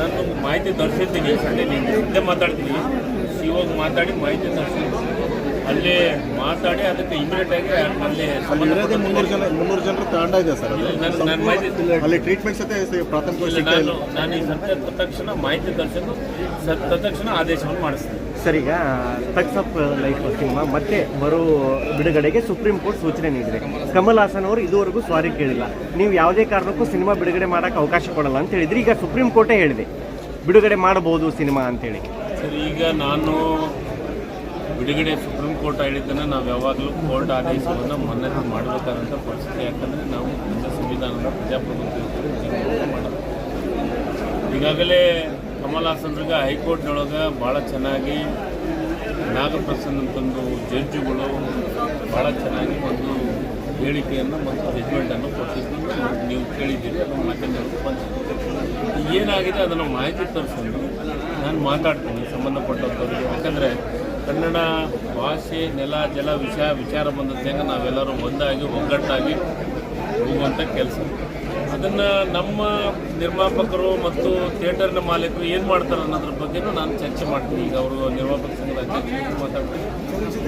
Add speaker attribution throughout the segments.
Speaker 1: ನಾನು ಮಾಹಿತಿ ತರಿಸಿರ್ತೀನಿ ಸಂಡೇ ಹಿಂದೆ ಮಾತಾಡ್ತೀನಿ. ಇವಾಗ ಮಾತಾಡಿ ಮಾಹಿತಿ ತರಿಸಿದ್ದೀನಿ ಅಲ್ಲಿ ಮಾತಾಡಿ ಅದಕ್ಕೆ ಇಮಿಡಿಯೇಟ್ ಆಗಿ ಅಲ್ಲಿ
Speaker 2: ಇರೋದೇ ಮುನ್ನೂರು ಜನ ಮುನ್ನೂರು ಜನರು ತಾಂಡ ಇದೆ ಸರ್ ಅದು.
Speaker 1: ನನ್ನ ನನ್ನ ಮಾಹಿತಿ
Speaker 2: ಅಲ್ಲಿ ಟ್ರೀಟ್ಮೆಂಟ್ ಸತೆ ಪ್ರಾಥಮಿಕ
Speaker 1: ಇಲ್ಲ, ನಾನು ನಾನು ಈ ಸತ್ಯ ತಕ್ಷಣ ಮಾಹಿತಿ ತರಿಸಿದ್ದು ತಕ್ಷಣ ಆದೇಶವನ್ನು ಮಾಡಿಸ್ತೀನಿ.
Speaker 3: ಸರ್ ಈಗ ಆಫ್ ಲೈಫ್ ಸಿನಿಮಾ ಮತ್ತೆ ಬರೋ ಬಿಡುಗಡೆಗೆ ಸುಪ್ರೀಂ ಕೋರ್ಟ್ ಸೂಚನೆ ನೀಡಿದೆ. ಕಮಲ್ ಹಾಸನ್ ಅವರು ಇದುವರೆಗೂ ಸಾರಿ ಕೇಳಿಲ್ಲ. ನೀವು ಯಾವುದೇ ಕಾರಣಕ್ಕೂ ಸಿನಿಮಾ ಬಿಡುಗಡೆ ಮಾಡೋಕೆ ಅವಕಾಶ ಕೊಡಲ್ಲ ಅಂತ ಹೇಳಿದ್ರೆ. ಈಗ ಸುಪ್ರೀಂ ಕೋರ್ಟೇ ಹೇಳಿದೆ. ಬಿಡುಗಡೆ ಮಾಡಬಹುದು ಸಿನಿಮಾ ಅಂತೇಳಿ
Speaker 1: ಸರ್ ಈಗ ನಾನು ಬಿಡುಗಡೆ ಸುಪ್ರೀಂ ಕೋರ್ಟ್ ಹೇಳಿದ್ದನ್ನು ನಾವು ಯಾವಾಗಲೂ ಕೋರ್ಟ್ ಆದೇಶವನ್ನು ಮನ್ನಣೆ ಮಾಡಬೇಕಾದಂಥ ಪರಿಸ್ಥಿತಿ. ಯಾಕಂದರೆ ನಾವು ನಮ್ಮ ಸಂವಿಧಾನದ ಪ್ರಜಾಪ್ರಭುತ್ವ ಈಗಾಗಲೇ ಕಮಲ್ ಹಾಸನ್ರಿಗೆ ಹೈಕೋರ್ಟ್ನೊಳಗೆ ಭಾಳ ಚೆನ್ನಾಗಿ ನಾಗಪ್ರಸನ್ನ ಅಂತಂದು ಜಡ್ಜುಗಳು ಭಾಳ ಚೆನ್ನಾಗಿ ಒಂದು ಹೇಳಿಕೆಯನ್ನು ಮತ್ತು ಜಜ್ಮೆಂಟನ್ನು ಕೊಟ್ಟಿದ್ದು ನೀವು ಕೇಳಿದ್ದೀರಿ, ಅದನ್ನು ಏನಾಗಿದೆ ಅದನ್ನು ಮಾಹಿತಿ ತರಿಸ್ಕೊಂಡು ನಾನು ಮಾತಾಡ್ತೀನಿ ಸಂಬಂಧಪಟ್ಟಂಥವ್ರಿಗೆ ಯಾಕಂದರೆ ಕನ್ನಡ ಭಾಷೆ ನೆಲ ಜಲ ವಿಷಯ ವಿಚಾರ ಬಂದಂತೆಗೆ ನಾವೆಲ್ಲರೂ ಒಂದಾಗಿ ಒಗ್ಗಟ್ಟಾಗಿ ಹೋಗುವಂಥ ಕೆಲಸ. ಅದನ್ನು ನಮ್ಮ ನಿರ್ಮಾಪಕರು ಮತ್ತು ಥಿಯೇಟರ್ನ ಮಾಲೀಕರು ಏನು ಮಾಡ್ತಾರೆ ಅನ್ನೋದ್ರ ಬಗ್ಗೆನೂ ನಾನು ಚರ್ಚೆ ಮಾಡ್ತೀನಿ. ಈಗ ಅವರು ನಿರ್ಮಾಪಕ ಸಂಘದ ಅಧ್ಯಕ್ಷರು ಮಾತಾಡ್ತೀನಿ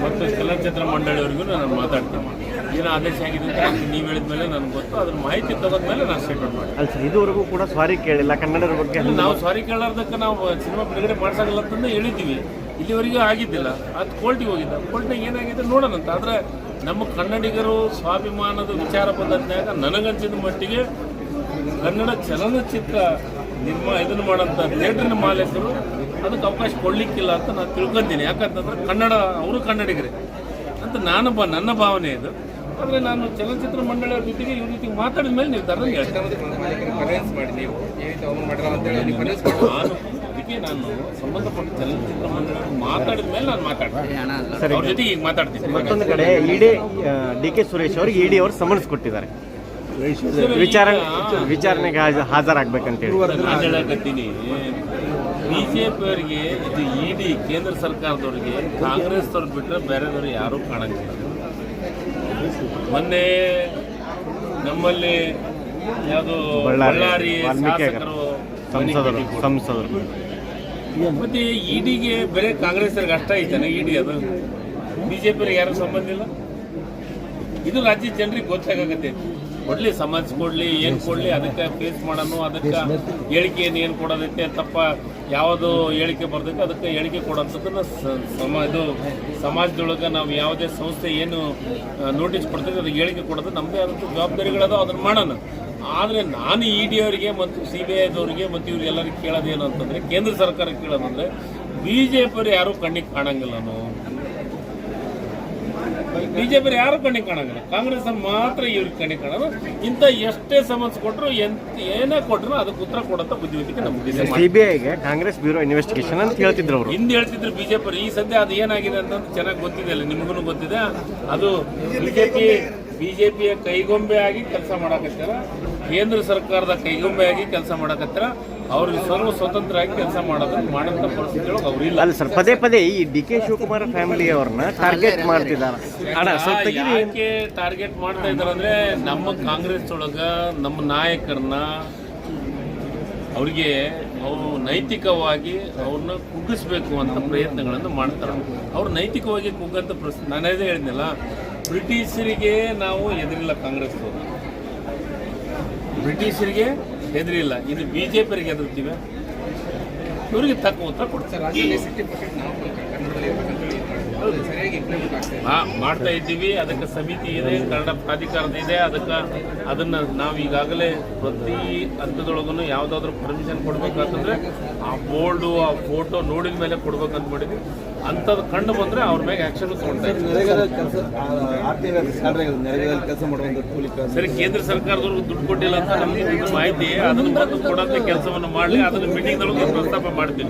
Speaker 1: ಮತ್ತು ಚಲನಚಿತ್ರ ಮಂಡಳಿಯವರಿಗೂ ನಾನು ಮಾತಾಡ್ತೀನಿ. ಏನು ಆದೇಶ ಆಗಿದೆ ಅಂತ ನೀವು ಹೇಳಿದ ಮೇಲೆ ನನಗೆ ಗೊತ್ತು. ಅದ್ರ ಮಾಹಿತಿ ತಗೊಂಡ್ಮೇಲೆ ನಾನು ಸ್ಟೇಟ್ಮೆಂಟ್ ಮಾಡ್ತೀನಿ.
Speaker 3: ಅಲ್ಲ ಸರ್ ಇದುವರೆಗೂ ಕೂಡ ಸಾರಿ ಕೇಳಿಲ್ಲ ಕನ್ನಡದ ಬಗ್ಗೆ
Speaker 1: ನಾವು ಸಾರಿ ಕೇಳೋದಕ್ಕೆ ನಾವು ಸಿನಿಮಾ ಬಿಡುಗಡೆ ಮಾಡಿಸೋಲ್ಲ ಅಂತಂದು ಹೇಳಿದ್ದೀವಿ. ಇಲ್ಲಿವರೆಗೂ ಆಗಿದ್ದಿಲ್ಲ. ಅದು ಕೋರ್ಟಿಗೆ ಹೋಗಿದ್ದ. ಕೋರ್ಟ್ನಾಗ ಏನಾಗಿದೆ ನೋಡೋಣಂತ ಆದರೆ ನಮ್ಮ ಕನ್ನಡಿಗರು ಸ್ವಾಭಿಮಾನದ ವಿಚಾರ ಬಂದಾಗ ನನಗನ್ಸಿದ ಮಟ್ಟಿಗೆ ಕನ್ನಡ ಚಲನಚಿತ್ರ ನಿಮ್ಮ ಇದನ್ನು ಮಾಡೋಂಥ ಥಿಯೇಟ್ರಿನ ಮಾಲೀಕರು ಅದಕ್ಕೆ ಅವಕಾಶ ಕೊಡಲಿಕ್ಕಿಲ್ಲ ಅಂತ ನಾನು ತಿಳ್ಕೊಂತೀನಿ ಯಾಕಂತಂದ್ರೆ ಕನ್ನಡ ಅವರು ಕನ್ನಡಿಗರೇ. ಅಂತ ನಾನು ಬ ನನ್ನ ಭಾವನೆ ಇದು. ಆದರೆ ನಾನು ಚಲನಚಿತ್ರ ಮಂಡಳಿಯ ಜೊತೆಗೆ ಇವ್ರ ಜೊತೆಗೆ ಮಾತಾಡಿದ ಮೇಲೆ ನಿರ್ಧಾರ ಹೇಳ್ತಾರೆ ನಾನು ಅದಕ್ಕೆ ನಾನು ಸಂಬಂಧಪಟ್ಟ ಚಲನಚಿತ್ರ ಮಂಡಳಿ ಮಾತಾಡಿದ ಮೇಲೆ ನಾನು ಮಾತಾಡ್ತೀನಿ. ಅವ್ರ ಜೊತೆಗೆ ಈಗ ಮಾತಾಡ್ತೀನಿ.
Speaker 3: ಮತ್ತೊಂದು ಕಡೆ ಇಡಿ ಡಿ ಕೆ ಸುರೇಶ್ ಅವರಿಗೆ ಇಡಿ ಅವರು ಸಮನ್ಸ್ ಕೊಟ್ಟಿದ್ದಾರೆ. ವಿಚಾರಣೆ ವಿಚಾರಣೆಗೆ ಹಾಜ- ಹಾಜರಾಗ್ಬೇಕಂತೇಳಿ.
Speaker 1: ನಾನು ಹೇಳಕತ್ತೀನಿ. ಬಿಜೆಪಿ ಅವರಿಗೆ ಇದು ಇಡಿ ಕೇಂದ್ರ ಸರ್ಕಾರದವ್ರಿಗೆ ಕಾಂಗ್ರೆಸ್ ಅವ್ರು ಬಿಟ್ಟರೆ ಬೇರೆದವ್ರು ಯಾರೂ ಕಾಣಂಗಿಲ್ಲ. ಮೊನ್ನೆ ನಮ್ಮಲ್ಲಿ ಯಾವುದು
Speaker 3: ಬಳ್ಳಾರಿ,
Speaker 1: ಬಳ್ಳಾರಿ
Speaker 3: ಸಂಸದರು ಸಂಸದರು.
Speaker 1: ಮತ್ತೆ ಇಡಿಗೆ ಬೇರೆ ಕಾಂಗ್ರೆಸ್ಸರಿಗೆ ಅಷ್ಟ ಐತಾನೆ ಇಡಿ ಅದು? ಬಿಜೆಪಿ ಯಾರು ಸಂಬಂಧ ಇಲ್ಲ? ಇದು ರಾಜ್ಯ ಜನರಿಗೆ ಗೊತ್ತಾಗತ್ತೆ ಕೊಡ್ಲಿ ಸಮಾಜ ಕೊಡ್ಲಿ, ಏನು ಕೊಡ್ಲಿ, ಅದಕ್ಕೆ ಫೇಸ್ ಮಾಡೋಣ ಅದಕ್ಕೆ ಹೇಳಿಕೆಯನ್ನು ಏನು ಕೊಡೋದಕ್ಕೆ ತಪ್ಪ ಯಾವುದು ಹೇಳಿಕೆ ಬರ್ತೈತೆ ಅದಕ್ಕೆ ಹೇಳಿಕೆ ಕೊಡೋಂಥದ್ದನ್ನ ಸಮ ಇದು ಸಮಾಜದೊಳಗೆ ನಾವು ಯಾವುದೇ ಸಂಸ್ಥೆ ಏನು ನೋಟಿಸ್ ಕೊಡ್ತೈತೆ ಅದಕ್ಕೆ ಹೇಳಿಕೆ ಕೊಡೋದು ನಮ್ಮದೇ ಆದಂಥ ಜವಾಬ್ದಾರಿಗಳದ ಅದನ್ನು ಮಾಡೋಣ. ಆದರೆ ನಾನು ಇ ಡಿ ಅವರಿಗೆ ಮತ್ತು ಸಿ ಬಿ ಐದವರಿಗೆ ಮತ್ತು ಇವ್ರಿಗೆಲ್ಲರಿಗೆ ಕೇಳೋದೇನು ಅಂತಂದರೆ ಕೇಂದ್ರ ಸರ್ಕಾರ ಕೇಳೋದಂದರೆ ಬಿ ಜೆ ಪಿಯವರು ಯಾರೂ ಕಣ್ಣಿಗೆ ಕಾಣಂಗಿಲ್ಲ ನಾವು. ಬಿ ಜೆ ಪಿ ಯಾರು ಕಣ್ಣಿಗೆ ಕಾಣಂಗಿಲ್ಲ. ಕಾಂಗ್ರೆಸ್ ಮಾತ್ರ ಇವ್ರಿಗೆ ಕಣ್ಣಿಗೆ ಕಾಣೋದು. ಇಂಥ ಎಷ್ಟೇ ಸಮಸ್ಯೆ ಕೊಟ್ಟರು ಎಂತ ಏನೇ ಕೊಟ್ಟರು ಅದಕ್ಕೆ ಉತ್ತರ ಕೊಡಂತ ಬುದ್ಧಿವಂತಿಕೆ ನಮ್ಗೆ
Speaker 3: ಸಿ ಬಿ ಐಗೆ ಕಾಂಗ್ರೆಸ್ ಬ್ಯೂರೋ ಇನ್ವೆಸ್ಟಿಗೇಷನ್ ಅಂತ ಹೇಳ್ತಿದ್ರು ಅವರು.
Speaker 1: ಹಿಂದೆ ಹೇಳ್ತಿದ್ರು ಬಿಜೆಪಿ ಈ ಸದ್ಯ ಅದು ಏನಾಗಿದೆ ಅಂತ ಚೆನ್ನಾಗಿ ಗೊತ್ತಿದೆ ಅಲ್ಲ ನಿಮಗೂ ಗೊತ್ತಿದೆ. ಅದು ಬಿಜೆಪಿ ಪಿಯ ಕೈಗೊಂಬೆ ಆಗಿ ಕೆಲಸ ಮಾಡಕತ್ತಾರ ಕೇಂದ್ರ ಸರ್ಕಾರದ ಕೈಗೊಂಬೆಯಾಗಿ ಕೆಲಸ ಮಾಡಕತ್ತಿರ. ಅವ್ರಿಗೆ ಸರ್ವ ಸ್ವತಂತ್ರ ಆಗಿ ಕೆಲಸ ಮಾಡೋದನ್ನ ಮಾಡಿದಂತ ಪರಿಸ್ಥಿತಿ ಒಳಗೆ ಅವ್ರಿಲ್ಲ
Speaker 3: ಅಲ್ಲ ಸರ್ ಪದೇ ಪದೇ ಈ ಡಿ ಕೆ ಶಿವಕುಮಾರ್ ಫ್ಯಾಮಿಲಿ ಅವ್ರನ್ನ ಟಾರ್ಗೆಟ್ ಮಾಡ್ತಿದ್ದಾರೆ. ಅಣ್ಣ ಸ್ವಲ್ಪ ತೆಗೀರಿ.
Speaker 1: ಯಾಕೆ ಟಾರ್ಗೆಟ್ ಮಾಡ್ತಾ ಇದ್ದಾರೆ ಅಂದ್ರೆ ನಮ್ಮ ಕಾಂಗ್ರೆಸ್ ಒಳಗ ನಮ್ಮ ನಾಯಕರನ್ನ ಅವ್ರಿಗೆ ಅವರು ನೈತಿಕವಾಗಿ ಅವ್ರನ್ನ ಕುಗ್ಗಿಸ್ಬೇಕು ಅಂತ ಪ್ರಯತ್ನಗಳನ್ನು ಮಾಡ್ತಾರೆ. ಅವ್ರು ನೈತಿಕವಾಗಿ ಕುಗ್ಗಂತ ಪ್ರಶ್ನೆ ನಾನು ಅದೇ ಹೇಳಿದ್ನಲ್ಲ ಬ್ರಿಟಿಷರಿಗೆ ನಾವು ಎದುರಿಲ್ಲ ಕಾಂಗ್ರೆಸ್ ಬ್ರಿಟಿಷರಿಗೆ ಹೆದರಿಲ್ಲ. ಇದು ಬಿ ಜೆ ಪಿಯರಿಗೆ ಹೆದರ್ತೀವಿ ಇವರಿಗೆ ತಕ್ಕ ಉತ್ತರ ಕೊಡ್ತಾರೆ ಮಾಡ್ತಾ ಇದ್ದೀವಿ. ಅದಕ್ಕೆ ಸಮಿತಿ ಇದೆ ಕನ್ನಡ ಪ್ರಾಧಿಕಾರದ ಇದೆ. ಅದಕ್ಕೆ ಅದನ್ನ ನಾವು ಈಗಾಗಲೇ ಪ್ರತಿ ಹಂತದೊಳಗೂ ಯಾವುದಾದ್ರೂ ಪರ್ಮಿಷನ್ ಕೊಡ್ಬೇಕಂತಂದ್ರೆ ಆ ಬೋರ್ಡು ಆ ಫೋಟೋ ನೋಡಿದ ಮೇಲೆ ಕೊಡ್ಬೇಕಂತ ಮಾಡಿದ್ವಿ. ಅಂಥದ್ದು ಕಂಡು ಬಂದ್ರೆ ಅವ್ರ ಮೇಲೆ ಆಕ್ಷನ್ ತಗೊಳ್ತಾ ಸರಿ ಕೇಂದ್ರ ಸರ್ಕಾರದವ್ರಿಗೆ ದುಡ್ಡು ಕೊಟ್ಟಿಲ್ಲ ಅಂತ ನಮಗೆ ಇದು ಮಾಹಿತಿ. ಅದನ್ನು ಬಂದು ಕೊಡೋಂಥ ಕೆಲಸವನ್ನು ಮಾಡಲಿ. ಅದನ್ನು ಮೀಟಿಂಗ್ದೊಳಗೆ ಪ್ರಸ್ತಾಪ ಮಾಡ್ತೀನಿ.